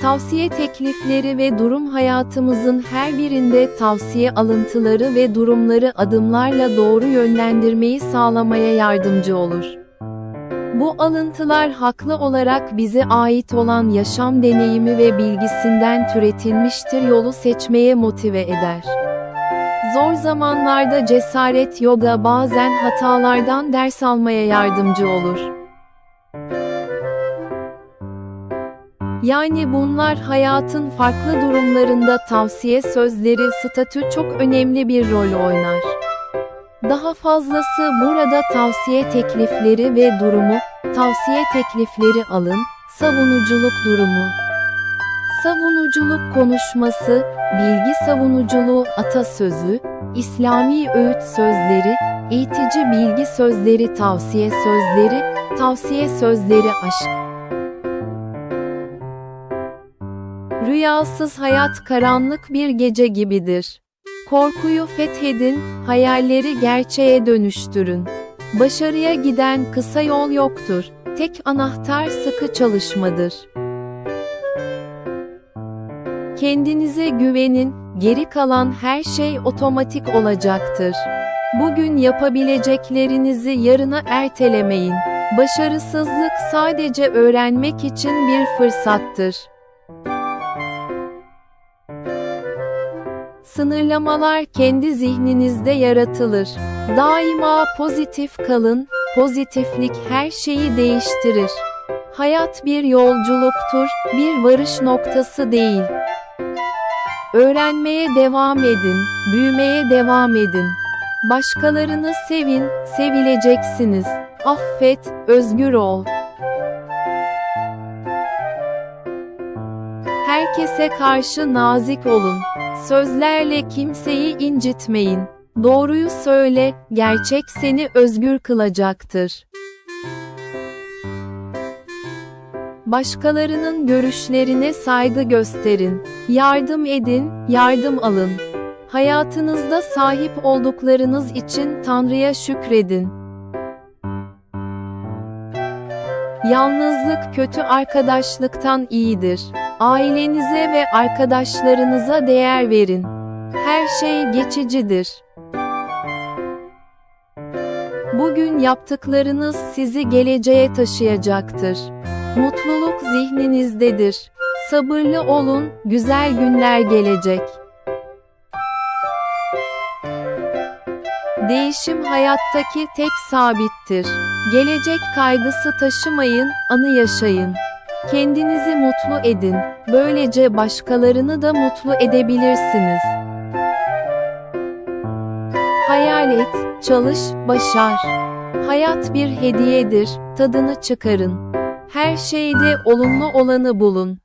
Tavsiye teklifleri ve durum hayatımızın her birinde tavsiye alıntıları ve durumları adımlarla doğru yönlendirmeyi sağlamaya yardımcı olur. Bu alıntılar haklı olarak bize ait olan yaşam deneyimi ve bilgisinden türetilmiştir yolu seçmeye motive eder. Zor zamanlarda cesaret yoga bazen hatalardan ders almaya yardımcı olur. Yani bunlar hayatın farklı durumlarında tavsiye sözleri statü çok önemli bir rol oynar. Daha fazlası burada tavsiye teklifleri ve durumu, tavsiye teklifleri alın, savunuculuk durumu. Savunuculuk konuşması, bilgi savunuculuğu atasözü, İslami öğüt sözleri, eğitici bilgi sözleri tavsiye sözleri, tavsiye sözleri aşk. Rüyasız hayat karanlık bir gece gibidir. Korkuyu fethedin, hayalleri gerçeğe dönüştürün. Başarıya giden kısa yol yoktur. Tek anahtar sıkı çalışmadır. Kendinize güvenin, geri kalan her şey otomatik olacaktır. Bugün yapabileceklerinizi yarına ertelemeyin. Başarısızlık sadece öğrenmek için bir fırsattır. Sınırlamalar kendi zihninizde yaratılır. Daima pozitif kalın, pozitiflik her şeyi değiştirir. Hayat bir yolculuktur, bir varış noktası değil. Öğrenmeye devam edin, büyümeye devam edin. Başkalarını sevin, sevileceksiniz. Affet, özgür ol. Herkese karşı nazik olun. Sözlerle kimseyi incitmeyin. Doğruyu söyle, gerçek seni özgür kılacaktır. Başkalarının görüşlerine saygı gösterin. Yardım edin, yardım alın. Hayatınızda sahip olduklarınız için Tanrı'ya şükredin. Yalnızlık kötü arkadaşlıktan iyidir. Ailenize ve arkadaşlarınıza değer verin. Her şey geçicidir. Bugün yaptıklarınız sizi geleceğe taşıyacaktır. Mutluluk zihninizdedir. Sabırlı olun, güzel günler gelecek. Değişim hayattaki tek sabittir. Gelecek kaygısı taşımayın, anı yaşayın. Kendinizi mutlu edin. Böylece başkalarını da mutlu edebilirsiniz. Hayal et, çalış, başar. Hayat bir hediyedir, tadını çıkarın. Her şeyde olumlu olanı bulun.